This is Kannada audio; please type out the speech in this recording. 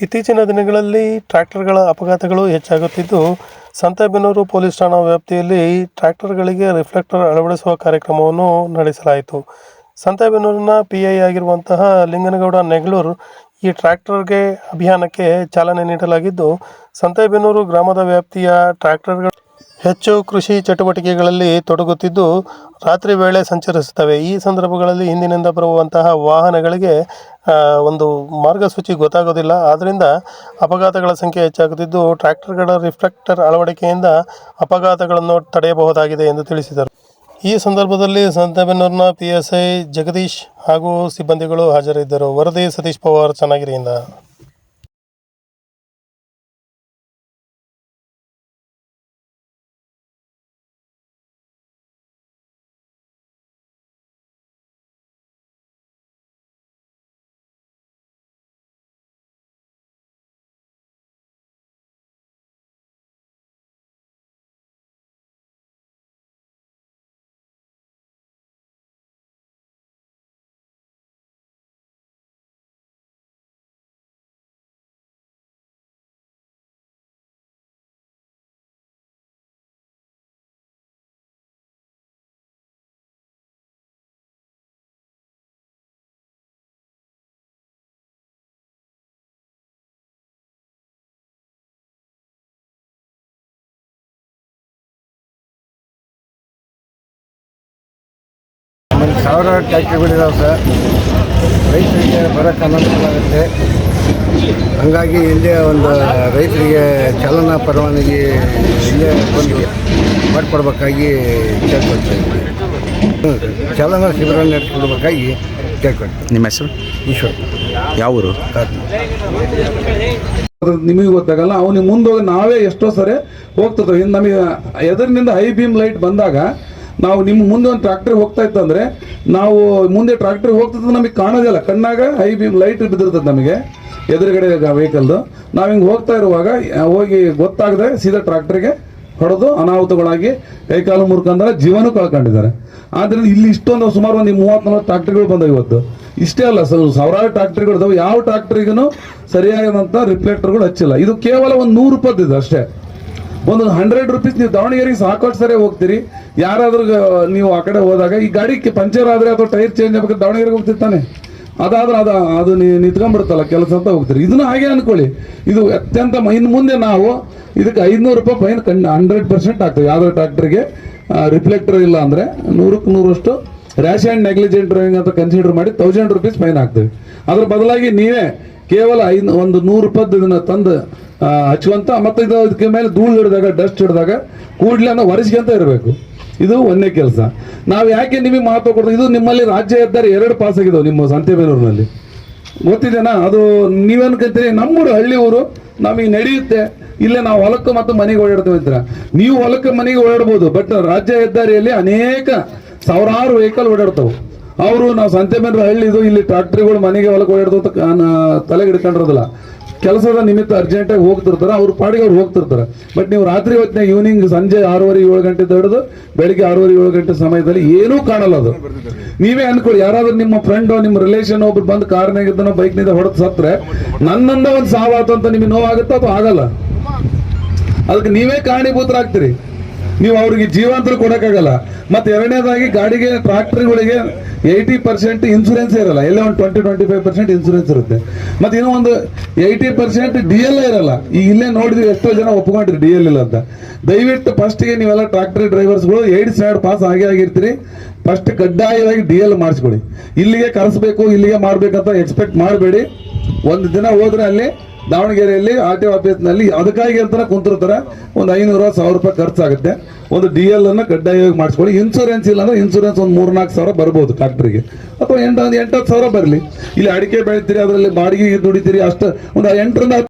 ಇತ್ತೀಚಿನ ದಿನಗಳಲ್ಲಿ ಟ್ರ್ಯಾಕ್ಟರ್ಗಳ ಅಪಘಾತಗಳು ಹೆಚ್ಚಾಗುತ್ತಿದ್ದು ಸಂತೆಬೆನ್ನೂರು ಪೊಲೀಸ್ ಠಾಣಾ ವ್ಯಾಪ್ತಿಯಲ್ಲಿ ಟ್ರ್ಯಾಕ್ಟರ್ಗಳಿಗೆ ರಿಫ್ಲೆಕ್ಟರ್ ಅಳವಡಿಸುವ ಕಾರ್ಯಕ್ರಮವನ್ನು ನಡೆಸಲಾಯಿತು. ಸಂತೆಬೆನ್ನೂರಿನ ಪಿ ಐ ಆಗಿರುವಂತಹ ಲಿಂಗನಗೌಡ ನೆಗಳೂರು ಈ ಟ್ರ್ಯಾಕ್ಟರ್ಗೆ ಅಭಿಯಾನಕ್ಕೆ ಚಾಲನೆ ನೀಡಲಾಗಿದ್ದು ಸಂತೆಬೆನ್ನೂರು ಗ್ರಾಮದ ವ್ಯಾಪ್ತಿಯ ಟ್ರ್ಯಾಕ್ಟರ್ಗಳು ಹೆಚ್ಚು ಕೃಷಿ ಚಟುವಟಿಕೆಗಳಲ್ಲಿ ತೊಡಗುತ್ತಿದ್ದು ರಾತ್ರಿ ವೇಳೆ ಸಂಚರಿಸುತ್ತವೆ. ಈ ಸಂದರ್ಭಗಳಲ್ಲಿ ಹಿಂದಿನಿಂದ ಬರುವಂತಹ ವಾಹನಗಳಿಗೆ ಒಂದು ಮಾರ್ಗಸೂಚಿ ಗೊತ್ತಾಗೋದಿಲ್ಲ. ಆದ್ದರಿಂದ ಅಪಘಾತಗಳ ಸಂಖ್ಯೆ ಹೆಚ್ಚಾಗುತ್ತಿದ್ದು ಟ್ರ್ಯಾಕ್ಟರ್ಗಳ ರಿಫ್ಲೆಕ್ಟರ್ ಅಳವಡಿಕೆಯಿಂದ ಅಪಘಾತಗಳನ್ನು ತಡೆಯಬಹುದಾಗಿದೆ ಎಂದು ತಿಳಿಸಿದರು. ಈ ಸಂದರ್ಭದಲ್ಲಿ ಸಂತೆಬೆನ್ನೂರಿನ ಪಿ ಎಸ್ ಐ ಜಗದೀಶ್ ಹಾಗೂ ಸಿಬ್ಬಂದಿಗಳು ಹಾಜರಿದ್ದರು. ವರದಿ ಸತೀಶ್ ಪವಾರ್, ಚನ್ನಗಿರಿಯಿಂದ. ನಮ್ಮಲ್ಲಿ ಸಾವಿರಾರು ಟ್ಯಾಕ್ಟ್ರಿಗಳಿದಾವೆ ಸರ್. ರೈತರಿಗೆ ಬರೋಕ್ಕೆ ಅನುಕೂಲ ಆಗುತ್ತೆ. ಹಾಗಾಗಿ ಇಲ್ಲೇ ಒಂದು ರೈತರಿಗೆ ಚಲನ ಪರವಾನಗಿ ಇಲ್ಲೇ ಬಂದು ಮಾಡಿಕೊಡ್ಬೇಕಾಗಿ ಕೇಳ್ಕೊಳ್ತಾ ಇದ್ದೀವಿ. ಚಾಲನಾ ಶಿಬಿರ ನಡೆಸ್ಕೊಡ್ಬೇಕಾಗಿ ಕೇಳ್ಕೊಳ್ತೀವಿ. ನಿಮ್ಮ ಹೆಸರು? ಈಶ್ವರ್. ಯಾವ ಊರು? ಅದು ನಿಮಗೆ ಗೊತ್ತಾಗಲ್ಲ ಅವನಿಗೆ ಮುಂದೋಗಿ ನಾವೇ ಎಷ್ಟೋ ಸರಿ ಹೋಗ್ತದೆ. ಇನ್ನು ನಮಗೆ ಎದುರಿನಿಂದ ಹೈ ಬೀಮ್ ಲೈಟ್ ಬಂದಾಗ ನಾವು ನಿಮ್ಮ ಮುಂದೆ ಒಂದು ಟ್ರಾಕ್ಟರ್ ಹೋಗ್ತಾ ಇತ್ತಂದ್ರೆ ನಾವು ಮುಂದೆ ಟ್ರಾಕ್ಟರ್ ಹೋಗ್ತಿದ್ದು ನಮಗೆ ಕಾಣೋದಿಲ್ಲ ಕಣ್ಣಾಗ ಹೈ ಬೀಮ್ ಲೈಟ್ ಬಿದ್ದಿರ್ತದೆ ನಮಗೆ, ಎದುರುಗಡೆ ವೆಹಿಕಲ್ದು ನಾವು ಹಿಂಗೆ ಹೋಗ್ತಾ ಇರುವಾಗ ಹೋಗಿ ಗೊತ್ತಾಗದೆ ಸೀದಾ ಟ್ರ್ಯಾಕ್ಟರ್ಗೆ ಹೊಡೆದು ಅನಾಹುತಗಳಾಗಿ ಕೈಕಾಲು ಮುರ್ಕಂದ್ರೆ ಜೀವನೂ ಕಳ್ಕೊಂಡಿದ್ದಾರೆ. ಆದ್ರಿಂದ ಇಲ್ಲಿ ಇಷ್ಟೊಂದು ಸುಮಾರು ಒಂದು ಮೂವತ್ತ್ ನಲವತ್ತು ಟ್ರಾಕ್ಟರ್ಗಳು ಬಂದವು ಇವತ್ತು. ಇಷ್ಟೇ ಅಲ್ಲ ಸಾವಿರಾರು ಟ್ರಾಕ್ಟರ್ಗಳು ಇದಾವೆ. ಯಾವ ಟ್ರ್ಯಾಕ್ಟ್ರಿಗೂ ಸರಿಯಾದಂಥ ರಿಫ್ಲೆಕ್ಟರ್ಗಳು ಹಚ್ಚಿಲ್ಲ. ಇದು ಕೇವಲ ಒಂದು ನೂರು ರೂಪಾಯಿದ್ದು ಅಷ್ಟೇ. ಒಂದು ಹಂಡ್ರೆಡ್ ರುಪೀಸ್ ನೀವು ದಾವಣಗೆರೆಗೆ ಸಾಕಷ್ಟು ಸರಿ ಹೋಗ್ತೀರಿ. ಯಾರಾದ್ರೂ ನೀವು ಆ ಕಡೆ ಹೋದಾಗ ಈ ಗಾಡಿಗೆ ಪಂಚರ್ ಆದ್ರೆ ಅಥವಾ ಟೈರ್ ಚೇಂಜ್ ಆಗ್ಬೇಕಾದ್ರೆ ದಾವಣಗೆರೆಗೆ ಹೋಗ್ತಿರ್ತಾನೆ. ಅದಾದ್ರೆ ಅದು ಅದು ನೀ ನಿಂತ್ಕೊಂಡ್ಬಿಡುತ್ತಲ್ಲ ಕೆಲಸ ಅಂತ ಹೋಗ್ತೀರಿ. ಇದನ್ನ ಹಾಗೆ ಅನ್ಕೊಳ್ಳಿ. ಇದು ಅತ್ಯಂತ ಇನ್ ಮುಂದೆ ನಾವು ಇದಕ್ಕೆ ಐದುನೂರು ರೂಪಾಯಿ ಫೈನ್ ಕಂಡು ಹಂಡ್ರೆಡ್ ಪರ್ಸೆಂಟ್ ಆಗ್ತದೆ ಯಾವುದೋ ಟ್ರಾಕ್ಟರ್ಗೆ ರಿಫ್ಲೆಕ್ಟರ್ ಇಲ್ಲ ಅಂದ್ರೆ ನೂರಕ್ಕೆ ನೂರಷ್ಟು ರ್ಯಾಶ್ ಆ್ಯಂಡ್ ನೆಗ್ಲಿಜೆಂಟ್ ಡ್ರೈವಿಂಗ್ ಅಂತ ಕನ್ಸಿಡರ್ ಮಾಡಿ ತೌಸಂಡ್ ರುಪೀಸ್ ಫೈನ್ ಆಗ್ತದೆ ಅದ್ರ ಬದಲಾಗಿ ನೀವೇ ಕೇವಲ ಐದು ಒಂದು ನೂರು ರೂಪಾಯಿ ಇದನ್ನ ತಂದು ಹಚ್ಚುವಂಥ ಮತ್ತು ಮತ್ತೆ ಇದು ಇದಕ್ಕೆ ಮೇಲೆ ಧೂಳು ಹಿಡಿದಾಗ ಡಸ್ಟ್ ಹಿಡಿದಾಗ ಕೂಡಲೇ ಅನ್ನೋ ಒರೆಸ್ಕೊಂತ ಇರಬೇಕು. ಇದು ಒಂದೇ ಕೆಲಸ. ನಾವು ಯಾಕೆ ನಿಮಗೆ ಮಹತ್ವ ಕೊಡ್ತೀವಿ? ಇದು ನಿಮ್ಮಲ್ಲಿ ರಾಜ್ಯ ಹೆದ್ದಾರಿ ಎರಡು ಪಾಸ್ ಆಗಿದಾವೆ ನಿಮ್ಮ ಸಂತೆಬೇನೂರಿನಲ್ಲಿ ಗೊತ್ತಿದೆನಾ? ಅದು ನೀವೇನ್ಕಂತೀರಿ ನಮ್ಮೂರು ಹಳ್ಳಿ ಊರು, ನಮಗೆ ನಡೆಯುತ್ತೆ. ಇಲ್ಲೇ ನಾವು ಹೊಲಕ್ಕೆ ಮತ್ತು ಮನೆಗೆ ಓಡಾಡ್ತೇವೆ ಅಂತೀರ? ನೀವು ಹೊಲಕ್ಕೆ ಮನೆಗೆ ಓಡಾಡ್ಬೋದು, ಬಟ್ ರಾಜ್ಯ ಹೆದ್ದಾರಿಯಲ್ಲಿ ಅನೇಕ ಸಾವಿರಾರು ವೆಹಿಕಲ್ ಓಡಾಡ್ತಾವೆ. ಅವರು ನಾವು ಸಂತೆ ಹಳ್ಳಿ ಇದು, ಇಲ್ಲಿ ಟ್ರಾಕ್ಟ್ರಿಗಳು ಮನೆಗೆ ಹೊಲಕ್ಕೆ ಓಡಾಡ್ದು ತಲೆಗೆ ಹಿಡ್ಕೊಂಡಿರೋದಿಲ್ಲ. ಕೆಲಸದ ನಿಮಿತ್ತ ಅರ್ಜೆಂಟಾಗಿ ಹೋಗ್ತಿರ್ತಾರೆ, ಅವ್ರ ಪಾಡಿಗೆ ಅವ್ರು ಹೋಗ್ತಿರ್ತಾರೆ. ಬಟ್ ನೀವು ರಾತ್ರಿ ಹೊತ್ತಿನ ಈವ್ನಿಂಗ್ ಸಂಜೆ ಆರೂವರೆ, ಏಳು ಗಂಟೆ ಹಿಡಿದು ಬೆಳಿಗ್ಗೆ ಆರೂವರೆ, ಏಳು ಗಂಟೆ ಸಮಯದಲ್ಲಿ ಏನೂ ಕಾಣಲ್ಲ ಅದು. ನೀವೇ ಅನ್ಕೊಳ್ಳಿ, ಯಾರಾದ್ರೂ ನಿಮ್ಮ ಫ್ರೆಂಡ್ ನಿಮ್ಮ ರಿಲೇಷನ್ ಒಬ್ರು ಬಂದು ಕಾರ್ನಾಗಿದ್ದನೋ ಬೈಕ್ನಿಂದ ಹೊಡೆದು ಸತ್ರೆ ನನ್ನಂದ ಒಂದು ಸಾವಾತು ಅಂತ ನಿಮಗೆ ನೋವಾಗುತ್ತೋ ಅಥವಾ ಆಗಲ್ಲ? ಅದಕ್ಕೆ ನೀವೇ ಕಾರಣೀಭೂತರಾಗ್ತೀರಿ. ನೀವು ಅವ್ರಿಗೆ ಜೀವಾಂತರ ಕೊಡಕ್ಕಾಗಲ್ಲ. ಮತ್ತೆ ಎರಡನೇದಾಗಿ ಗಾಡಿಗೆ ಟ್ರಾಕ್ಟರ್ಗಳಿಗೆ ಏಯ್ಟಿ ಪರ್ಸೆಂಟ್ ಇನ್ಸೂರೆನ್ಸ್ ಇರಲ್ಲ. ಎಲ್ಲ ಒಂದು twenty twenty five percent insurance ಇರುತ್ತೆ. ಮತ್ತೆ ಇನ್ನೂ ಒಂದು ಏಯ್ಟಿ ಪರ್ಸೆಂಟ್ ಡಿ ಎಲ್ ಇರಲ್ಲ. ಈಗ ಇಲ್ಲೇ ನೋಡಿದ್ವಿ ಎಷ್ಟೋ ಜನ ಒಪ್ಕೊಂಡ್ರಿ ಡಿ ಎಲ್ ಇಲ್ಲ ಅಂತ. ದಯವಿಟ್ಟು ಫಸ್ಟ್ಗೆ ನೀವೆಲ್ಲ ಟ್ರಾಕ್ಟರ್ ಡ್ರೈವರ್ಸ್ಗಳು ಏಯ್ಟ್ ಸ್ಟ್ಯಾಂಡ್ ಪಾಸ್ ಆಗೇ ಆಗಿರ್ತೀರಿ. ಫಸ್ಟ್ ಕಡ್ಡಾಯವಾಗಿ ಡಿ ಎಲ್ ಮಾಡಿಸ್ಕೊಳ್ಳಿ. ಇಲ್ಲಿಗೆ ಕರೆಸ್ಬೇಕು, ಇಲ್ಲಿಗೆ ಮಾಡ್ಬೇಕಂತ ಎಕ್ಸ್ಪೆಕ್ಟ್ ಮಾಡಬೇಡಿ. ಒಂದು ದಿನ ಹೋದ್ರೆ ಅಲ್ಲಿ ದಾವಣಗೆರೆಯಲ್ಲಿ ಆರ್ ಟಿ ಆಫೀಸ್ನಲ್ಲಿ ಅದಕ್ಕಾಗಿ ಅಂತಾನೆ ಕುಂತಿರ್ತಾರೆ. ಒಂದು ಐನೂರು, ಸಾವಿರ ರೂಪಾಯಿ ಖರ್ಚಾಗುತ್ತೆ. ಒಂದು ಡಿ ಎಲ್ ಅನ್ನು ಕಡ್ಡಾಯವಾಗಿ ಮಾಡಿಸ್ಕೊಳ್ಳಿ. ಇನ್ಸೂರೆನ್ಸ್ ಇಲ್ಲ ಅಂದ್ರೆ ಇನ್ಸೂರೆನ್ಸ್ ಒಂದು ಮೂರ್ನಾಲ್ಕು ಸಾವಿರ ಬರ್ಬೋದು ಟ್ರಾಕ್ಟ್ರಿಗೆ ಅಥವಾ ಎಂಟು, ಒಂದು ಎಂಟತ್ತು ಸಾವಿರ ಬರಲಿ. ಇಲ್ಲಿ ಅಡಿಕೆ ಬೆಳಿತೀರಿ, ಅದರಲ್ಲಿ ಬಾಡಿಗೆ ದುಡಿತೀರಿ, ಅಷ್ಟು ಒಂದು ಎಂಟರಿಂದ